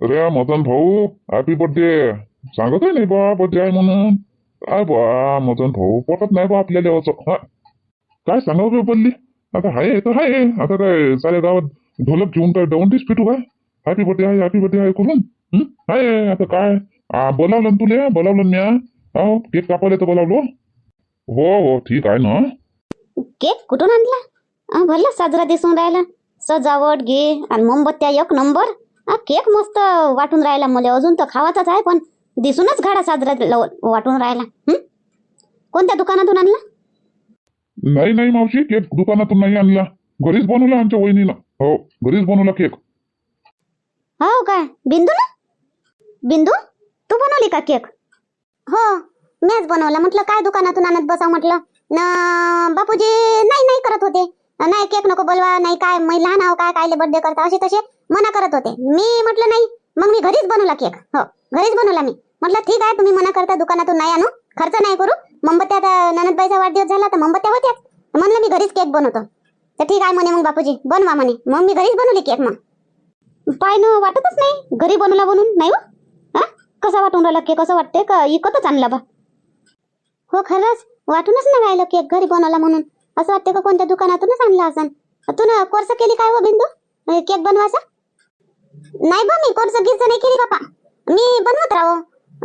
अरे मदन भाऊ happy birthday सांगत आहे नाही बा बर्थडे आहे म्हणून. काय बा मदन भाऊ पटत नाही बा आपल्या देवाचं. हा. काय सांगावं बे बोलली? आता हाय तर हाय. आता काय साऱ्या गावात ढोलक घेऊन काय दवंडीच पिटू काय हॅपी बर्थडे आहे हॅपी बर्थडे आहे करून. हाय आता काय? बोलावलं ना तुले? बोलावलं मी अहो केक कापायला तर बोलावलो. हो हो ठीक आहे ना. केक कुठून आणला? भरला साजरा दिसून राहिला. सजावट घे. आणि मोमबत्त्या एक नंबर. केक मस्त वाटून राहिला मला. अजून तर खावाचाच आहे पण दिसूनच घाडा साजरा वाटून राहिला? कोणत्या दुकानातून आणला? नाही नाही मावशी केक दुकानातून नाही आणला. घरीच बनवला आमच्या वहिनीनं हो घरीच बनवला केक. हो काय? बिंदू ना? बिंदू तू बनवली का केक? हो मीच बनवला. म्हटलं काय दुकानातून आणत बसा म्हटलं? न बापूजी नाही नाही करत होते. नाही केक नको बोलवा नाही काय मी लहान आहो काय कायले बर्थडे करता? असे तसे मना करत होते. मी म्हटलं नाही. मग मी घरीच बनवला केक हो घरीच बनवला मी. म्हटलं ठीक आहे तुम्ही मना करता दुकानातून नाही आणू. खर्च नाही करू. मोमबत्त्या आता ननदबाईचा वाढदिवस झाला तर मोमबत्त्या होत्याच. म्हणलं मी घरीच केक बनवतो. तर ठीक आहे म्हणे मग बापूजी बनवा म्हणे. मग मी घरीच बनवली केक मग. पाय न वाटतच नाही. घरी बनवला बनून नाही हो? हा? कसा वाटून राहिला केक कसं वाटते का? इकतच आणला बा. हो खरंच? वाटूनच नाही राहिलं केक घरी बनवला म्हणून. असं वाटते का कोणत्या दुकानातूनच आणला असन? तू ना कोर्स केली काय हो बिंदू? केक बनवायचा? नाही बा मी कोर्स गिर्स नाही केली बापा. मी बनवत राहो.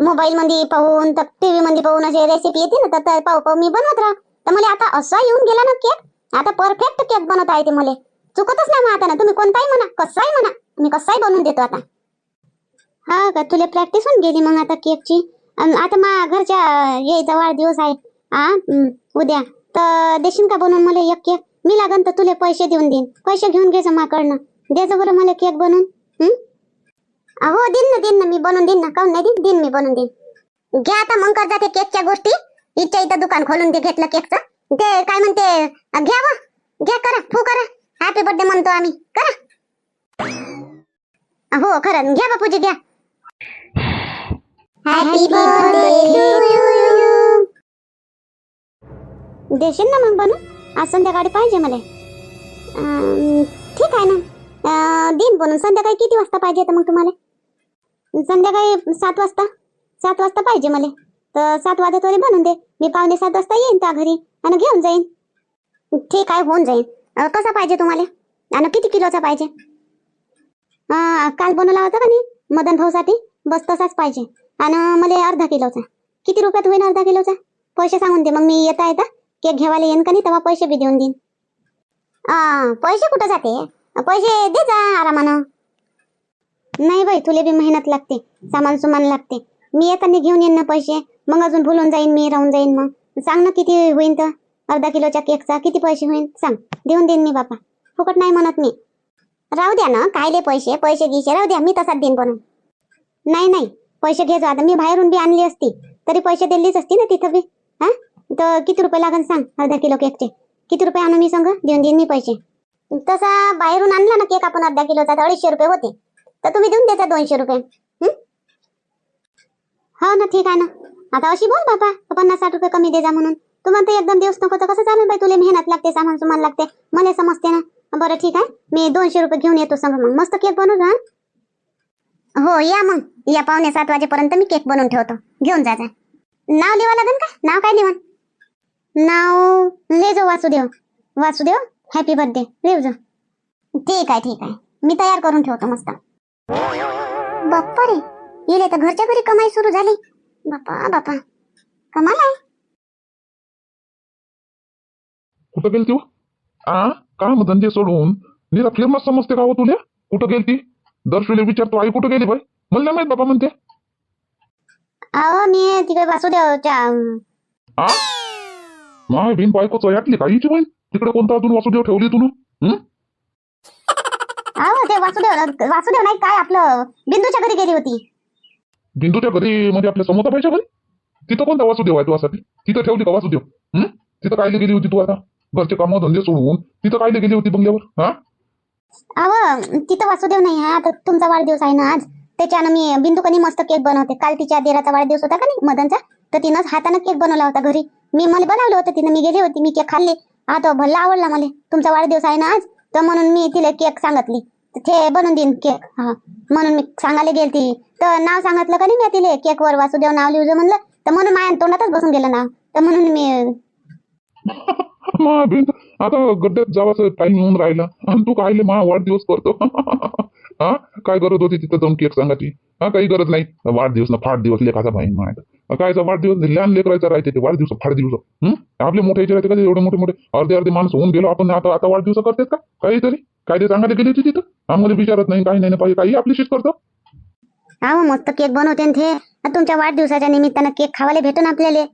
मोबाईल मध्ये पाहून तर टीव्ही मध्ये पाहून असे रेसिपी येते ना तर पाहू पाहू मी बनवत राह. तर मला आता असा येऊन गेला ना केक आता परफेक्ट केक बनवत आहे ते मला. चुकतच नाही मग आता ना. तुम्ही कोणताही म्हणा कसाही म्हणा. मी कसाही बनवून देतो आता. हा का? तुला प्रॅक्टिस होऊन गेली मग आता केकची आता मा घरच्या यायचा वाढदिवस आहे. हा उद्या. तर देशील का बनवून मला एक केक मी लागन तर तुला पैसे देऊन देईन. पैसे घेऊन घ्यायचं माकडनं द्यायचं बरं मला केक बनवून. हो? देईन ना देईन ना मी बनवून देईन ना. काऊन नाही देईन देईन मी बनवून देईन. घ्या आता मग करता ते केकच्या गोष्टी. इथच्या इथं दुकान खोलून ते घेतलं केकचं. ते काय म्हणते घ्या वा घ्या करा. फू करा. हॅपी बर्थडे म्हणतो आम्ही. करा. हो खरं. घ्या बापूजी घ्या. हॅपी देशील ना मग बनू आज संध्याकाळी पाहिजे मला. ठीक आहे ना. दिन देईन बनून संध्याकाळी किती वाजता पाहिजे तर मग तुम्हाला? संध्याकाळी सात वाजता. सात वाजता पाहिजे मला. तर सात वाजत वरी बनवून दे. मी पावणे सात वाजता येईन त्या घरी आणि घेऊन जाईन. ठीक आहे होऊन जाईन. कसा पाहिजे तुम्हाला? आणि किती किलोचा पाहिजे? काल बनवला होता का नाही? मदन भाऊसाठी? बस तसाच पाहिजे. आणि मला अर्धा किलोचा. किती रुपयात होईन अर्धा किलोचा? पैसे सांगून दे. मग मी येता येता केक घेवायला येईन का नाही तेव्हा पैसे बी देऊन देईन. पैसे कुठं जाते? पैसे दे जा आरामानं. नाही बाई तुले बी मेहनत लागते सामान सुमान लागते. मी येताना घेऊन येईन ना पैसे मग अजून भुलून जाईन मी राहून जाईन मग. सांग ना किती होईन तर अर्धा किलोच्या केकचा किती पैसे होईन सांग. देऊन देईन मी बापा. फुकट नाही म्हणत मी. राहू द्या ना कायले पैसे पैसे गिसे राहू द्या मी तसाच देईन बनून. नाही नाही पैसे घ्यायचो आता. मी बाहेरून बी आणली असती तरी पैसे दिलेच असती ना तिथं बी हा? तर किती रुपये लागन सांग अर्धा किलो केकचे. किती रुपये आणू मी सांग? देऊन देईन मी पैसे. तसा बाहेरून आणला ना केक आपण अर्धा किलोचा अडीचशे रुपये होते. तर तुम्ही देऊन द्याचा दोनशे रुपये. हो? ना ठीक आहे ना. आता अशी बोल बाबा पन्नास साठ रुपये कमी दे जा म्हणून. तुम्हाला तर एकदम दिवस नको तर कसं चालेल बाई तुला मेहनत लागते सामान सुमान लागते. मला समजते ना. बरं ठीक आहे. मी दोनशे रुपये घेऊन येतो सांग मग. मस्त केक बनवू हा? हो या मग. या पावणे सात वाजेपर्यंत मी केक बनवून ठेवतो. घेऊन जा नाव लिवा लागेल का? नाव काय लिवा? नाव लेजो वासुदेव. वासुदेव? हॅपी बर्थडे लिहजो ठीक आहे ठीक आहे मी तयार करून ठेवतो मस्त. बाप्पा रे येले तर घरच्या घरी कमाई सुरू झाली. बापा बापा. कमाल आहे. कुठं गेलती हो? आ? काम धंदे सोडून? निरा फेमस समजते का हो तुला? कुठं गेलती? दर्शवले विचारतो आई कुठं गेली बाई? मला नाही माहीत बाबा म्हणते. अहो मी तिकडे वासुदेवच्या आ? माय बिन बायकोच ऐकली का हिची बहीण? तिकडे कोणता अजून वासुदेव ठेवली तू हं? अहो ते वासुदेव वासुदेव नाही काय आपलं? बिंदूच्या घरी गेली होती. बिंदूच्या घरी म्हणजे आपल्या समोताबाईच्या घरी? तिथं कोणता वासुदेव आहे तुझ्यासाठी तिथं ठेवली का वासुदेव? हं? तिथं कायले गेली होती तू आता? घरचे कामं धंदे सोडून? तिथं कायले गेली होती बंगल्यावर? हा? तिथं वासुदेव नाही आहे. आता तुमचा वाढदिवस आहे ना आज. त्याच्यानं मी बिंदूकनी मस्त केक बनवते. काल तिच्या देराचा वाढदिवस होता का नाही मदनचा? तर तिनं हातानं केक बनवला होता घरी. मी मला बनवलं होतं तिनं. मी गेली होती. मी केक खाल्ली. हा तो भल्ला आवडला मला. तुमचा वाढदिवस आहे ना आज? तर म्हणून मी तिला केक सांगितली. ते बनवून देईन केक. हा म्हणून मी सांगायला गेलती तर नाव सांगितलं का नाही मी तिले? केकवर वासुदेव नाव लिहू म्हणलं. तर म्हणून माया तोंडातच बसून गेलं ना तर म्हणून मी आता गड्ड्यात जावाचं टाइम येऊन राहिला. आणि तू कायले मा वाढदिवस करतो? हा? काय गरज होती तिथं जाऊन केक सांगायची? हा काही गरज नाही. वाढदिवस ना फाट दिवस लेखाचा भाई माहीत कायचा वाढदिवस? लहान लेकरायचा राहते ते वाढदिवस फाट दिवस आपले मोठे याचे राहते का एवढे मोठे मोठे. अर्धे अर्धे माणूस होऊन गेलो आपण आता आता वाढदिवस करतेत का? काहीतरी. काय ते सांगायला गेली होती तिथं? आम्हाला विचारत नाही काही नाही पाहिजे. काही आपली शीट करतो? हा मस्त केक बनवते ते. तुमच्या वाढदिवसाच्या निमित्तानं केक खावायला भेटून आपल्याला.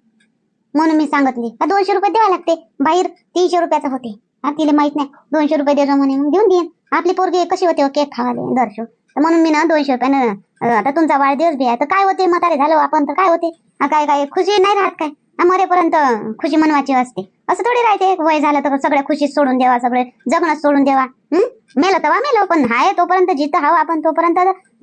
म्हणून मी सांगितली दोनशे रुपये द्यावा लागते. बाहेर तीनशे रुपयाचा होते. हा तिला माहीत नाही. दोनशे रुपये देतो म्हणे मग देऊन देईन. आपली पोरगी कशी होते? हो केक खावाले दर्शो. तर म्हणून मी ना दोनशे रुपयानं आता तुमचा वाढदिवस बी आहे. तर काय होते? म्हातारे झालो आपण तर काय होते? काय काय खुशी नाही राहत काय? मरेपर्यंत खुशी मनवाची असते. असं थोडी राहते. वय झालं तर सगळ्या खुशी सोडून द्यावा सगळे जगणं सोडून द्यावा मेलं तेव्हा मेलो पण हाय तोपर्यंत जिथं हवं आपण तोपर्यंत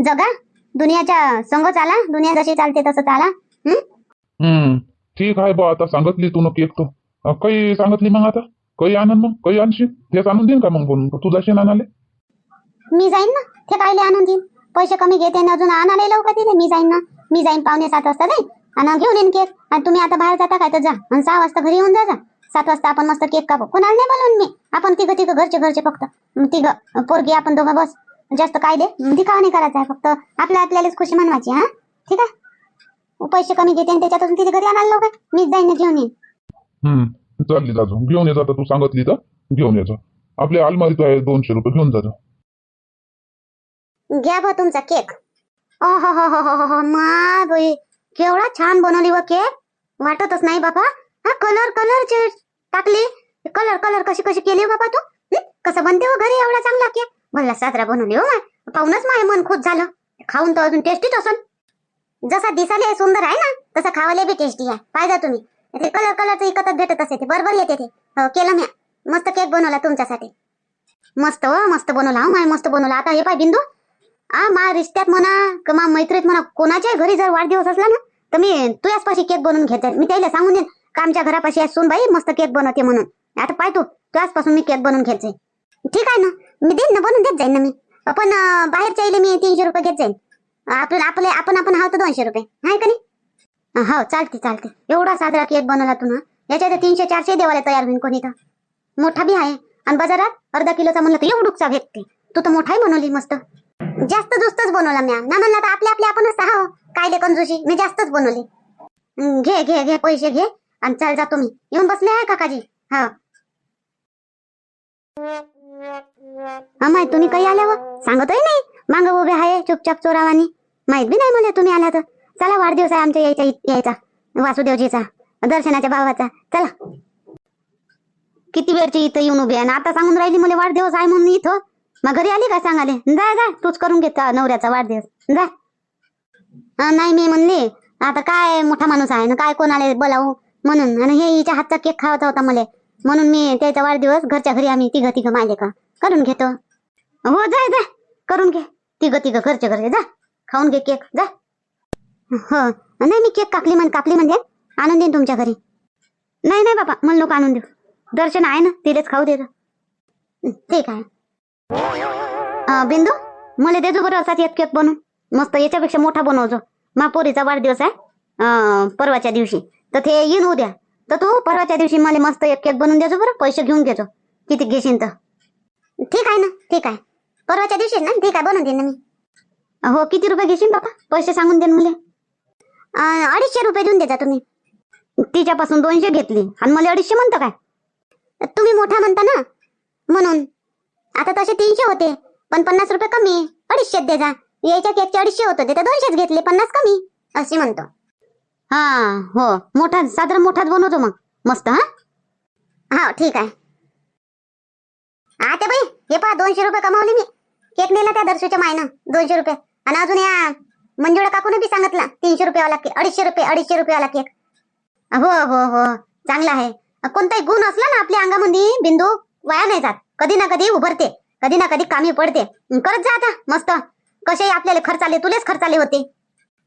जगा. दुनियाच्या संग चाला. दुनिया जशी चालते तसं चाला. हम्म ठीक आहे बा. आता सांगितली तू केक तो काही सांगितली मग आता? काही आणन मग काही आणशील? तेच आणून देईन का मग बोलून? तू जाशील आणाले मी जाईन ना ते कायले आणून देईन. पैसे कमी घेते ना अजून आणायला का तिथे मी जाईन ना मी जाईन पावणे सात वाजता जाईन. आणि घेऊन येईन केक. आणि तुम्ही आता बाहेर जाता काय तर जा. आणि सहा वाजता घरी येऊन जा जा. सात वाजता आपण मस्त केक कापू. कोणाला नाही बोलवून मी. आपण तिघं तिघं घरचे घरचे फक्त. तिघं पोरगी आपण दोघं बस. जास्त काय दे दिखावा नाही करायचा आहे फक्त. आपल्या आपल्यालाच खुशी मनवायची हा? ठीक आहे? पैसे कमी घेते आणि त्याच्यातून तिथे घरी आणायला लोक मीच जाईन ना घेऊन येईन. चालली जाजो घेऊन ये आता तू सांगितली तर घेऊन यायचं आपल्या अलमारीत आहे दोनशे रुपये घेऊन जाजो घ्या बा तुमचा केक. हो हो बाई केवढा छान बनवली व केक. वाटतच नाही बाबा हा कलर कलरचे टाकली. कलर कलर कशी कशी केली हो बाबा तू? हं? कसं बनते हो घरी एवढा चांगला केक? म्हणला साजरा बनवली हो माय. पाहूनच माय मन खुश झालं. खाऊन तर अजून टेस्टीच असन. जसा दिसाले सुंदर आहे ना तसा खावाले बी टेस्टी आहे. पाहिजे तुम्ही. ते कलर कलरचं इकतच भेटत असे ते. बरोबर येते ते. हो केलं म्या. मस्त केक बनवला तुमच्यासाठी. मस्त हो मस्त बनवला. हो माय मस्त बनवला. आता हे पाय बिंदू. आ मा रिश्त्यात म्हणा का मा मैत्रीत म्हणा कोणाच्याही घरी जर वाढदिवस असला ना तर मी तुझ्याच पाशी केक बनवून घेत मी त्याला सांगून देईन का आमच्या घरापाशी असून बाई मस्त केक बनवते म्हणून. आता पाय तू तुझ्याच पासून मी केक बनवून घेत ठीक आहे ना? मी देईन ना बनवून देत जाईन ना मी. पण बाहेरच्या इले मी तीनशे रुपये घेत जाईन. आपण आपले आपण आपण हाव तर दोनशे रुपये. आहे का नाही? हो चालते चालते. एवढा साजरा केक बनवला तू ना. याच्यात तीनशे चारशे देवाला तयार होईल कोणी तर. मोठा बी आहे. आणि बाजारात अर्धा किलोचा म्हणलं तर एवढूकचा भेटते. तू तर मोठाही बनवली मस्त. जास्त जुस्तच बनवला म्या. ना म्हणलं तर आपले आपले आपणच हा काय दे कंजूशी. मी जास्तच बनवली. घे घे घे पैसे घे. आणि चल जा तुम्ही. येऊन बसले आहे काकाजी? हो. हा. माहीत तुम्ही काही आल्यावर? सांगतही नाही. मांग उभे आहे चुपचाप चोरावानी. माहीत बी नाही मला तुम्ही आला तर. चला वाढदिवस आहे आमच्या यायचा यायचा. वासुदेवजीचा. दर्शनाच्या भावाचा. चला. किती वेळची इथं येऊन उभी आहे? आणि आता सांगून राहिली मला वाढदिवस आहे म्हणून इथं. मग घरी आली का सांगाले जा जा तूच करून घेत नवऱ्याचा वाढदिवस. जा. नाही मी म्हणली आता काय मोठा माणूस आहे ना काय कोणाला बोलावू म्हणून? आणि हे हिच्या हातचा केक खावायचा होता मला. म्हणून मी त्याचा वाढदिवस घरच्या घरी आम्ही तिघं तिघं माझे का? करून घेतो. हो जाय जा. करून घे. तिघं तिघं घरच्या घरी. जा. खाऊन घे केक. जा. हो. नाही मी केक कापली म्हण कापली म्हणजे? आणून देईन तुमच्या घरी. नाही नाही बाबा मला लोक आणून देऊ. दर्शन आहे ना तिलेच खाऊ दे ठीक आहे. बिंदू मला देजो बरं असाच एक केक बनवून. मस्त याच्यापेक्षा मोठा बनवजो. महापोरीचा वाढदिवस आहे. परवाच्या दिवशी. तर ते येईन उद्या. तर तू परवाच्या दिवशी मला मस्त एक केक बनवून देजो बरं पैसे घेऊन घेतो किती घेशील तर. ठीक आहे ना ठीक आहे. परवाच्या दिवशी ना ठीक आहे बनवून देईन ना मी. हो किती रुपये घेशील बाबा पैसे सांगून देईन मला. अडीचशे रुपये देऊन देता तुम्ही. तिच्यापासून दोनशे घेतली. आणि मला अडीचशे म्हणतो काय? तुम्ही मोठा म्हणता ना? म्हणून. आता तसे तीनशे होते. पण पन्नास रुपये कमी. अडीचशेच दे जा. यायच्या केकचे अडीचशे होते ते तर दोनशेच घेतले. पन्नास कमी. असे म्हणतो. हा हो. मोठा साधारण मोठाच बनवतो मग. मस्त हा? हा ठीक आहे. आता बाई हे पहा दोनशे रुपये कमावले मी. केक नेला त्या दर्शूच्या मायनं. दोनशे रुपये. आणि अजून या मंजुळा काकून बी सांगितलं तीनशे रुपयावाला केक अडीचशे रुपये अडीचशे रुपयावाला केक. हो हो हो चांगला आहे. कोणताही गुण असला ना आपल्या अंगामध्ये बिंदू वाया नाही जात. कधी ना कधी उभरते कधी ना कधी कामी पडते. करत जा आता मस्त. कसे आपल्याला खर्च आले तुलेच खर्च आले होते.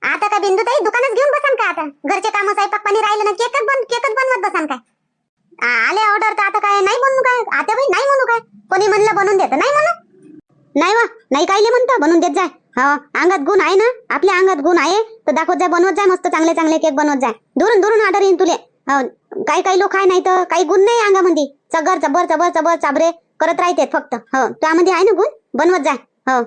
आता का बिंदू ताई दुकानात घेऊन बसान का आता? घरचे काम स्वयंपाक पाणी राहिलं ना केकच बन केकच बनवत बसान काय? आले ऑर्डर तर आता काय नाही म्हणू काय? आता बाई नाही म्हणू काय? कोणी म्हणलं बनवून देत नाही म्हणू नाही वा नाही कायले म्हणतो बनवून देत जाय. हो अंगात गुण आहे ना? आपल्या अंगात गुण आहे? तर दाखवत जाय बनवत जाय मस्त चांगले चांगले केक बनवत जाय दुरून दुरून ऑर्डर येईन तुले. हो काही काही लोक आहे नाही तर काही गुण नाही अंगामध्ये. चगर चबर चबर चबर चाबरे करत राहते फक्त. हो त्यामध्ये आहे ना गुण? बनवत जाय हो.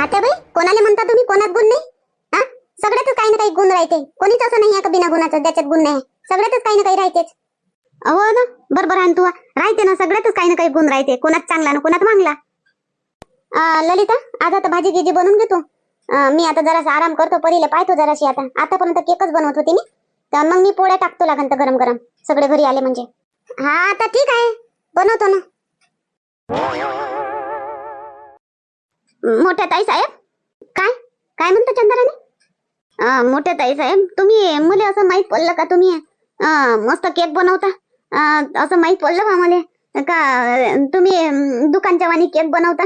आता बाई कोणाला म्हणता तुम्ही? कोणात गुण नाही? हा? सगळ्यातच काही ना काही गुण राहते. कोणीच असं नाही का बिना गुणाचं? ज्याच्यात गुण नाही. सगळ्यातच काही ना काही राहतेच. हो ना? बरोबर आहे तू राहते ना सगळ्यातच काही ना काही गुण राहते. कोणात चांगला ना कोणात मांगला. ललिता आज आता भाजी गिजी बनवून घेतो. मी आता जरासा आराम करतो परीला पाहतो जराशी आता. आतापर्यंत केकच बनवत होती मी. तर मग मी पोळ्या टाकतो लागन तर गरम गरम. सगळे घरी आले म्हणजे. हा आता ठीक आहे. बनवतो ना. मोठ्या ताई साहेब? काय? काय म्हणतो चंद्राने मोठ्या ताई साहेब तुम्ही मुले असं माहीत पडलं का तुम्ही? मस्त केक बनवता. असं माहीत पडलं का मला? का तुम्ही दुकानच्या वाणी केक बनवता?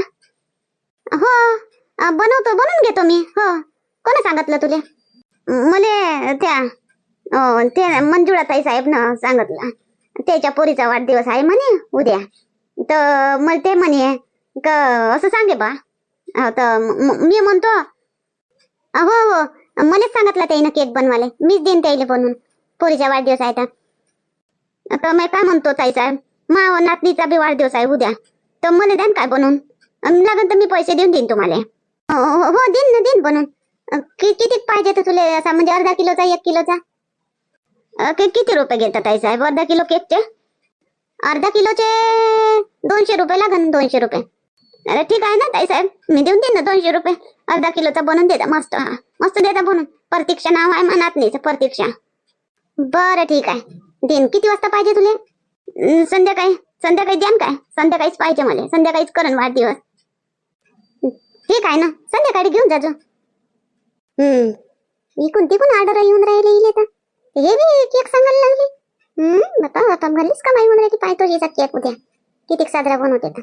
हो बनवतो बनवून घेतो मी. हो कोण सांगितलं तुले? मले त्या अं, ते मंजुळाताई साहेब ना सांगितलं. त्याच्या पोरीचा वाढदिवस आहे म्हणे उद्या. तर मला ते म्हणे का असं सांगे बा. तर मी म्हणतो हो हो मलाच सांगितलं त्यानं केक बनवाले मीच देईन त्याईले बनवून. पोरीचा वाढदिवस आहे तर. आता मी काय म्हणतो ताई साहेब? मा नातनीचा बी वाढदिवस आहे उद्या. तर मला द्या काय बनवून. लागन तर मी पैसे देऊन देईन तुम्हाला. हो हो- हो देईन ना देईन बनून. किती पाहिजे तर तुला असा म्हणजे अर्धा किलोचा एक किलोचा? अं, किती रुपये घेतात ताई साहेब? अर्धा किलो केकचे? अर्धा किलोचे दोनशे रुपये लागन दोनशे रुपये. अरे ठीक आहे ना ताई साहेब. मी देऊन देईन ना दोनशे रुपये. अर्धा किलोचा बनवून देता मस्त. हा मस्त देता बनवून प्रतीक्षा नाव आहे मनात नाही प्रतीक्षा. बरं ठीक आहे. देईन. किती वाजता पाहिजे तुले? संध्याकाळी. संध्याकाळी द्यान काय? संध्याकाळीच पाहिजे मला. संध्याकाळीच करण वाढदिवस. ठीक आहे ना? संध्याकाळी घेऊन जाजो हम्म. इकून तिकून ऑर्डर येऊन राहिले इले तर. हे बी केक सांगायला लागले. हम्म बता आता भलीच कमाई होऊन राहिली पाहतो हिचा केक उद्या. किती साजरा बनवते तर.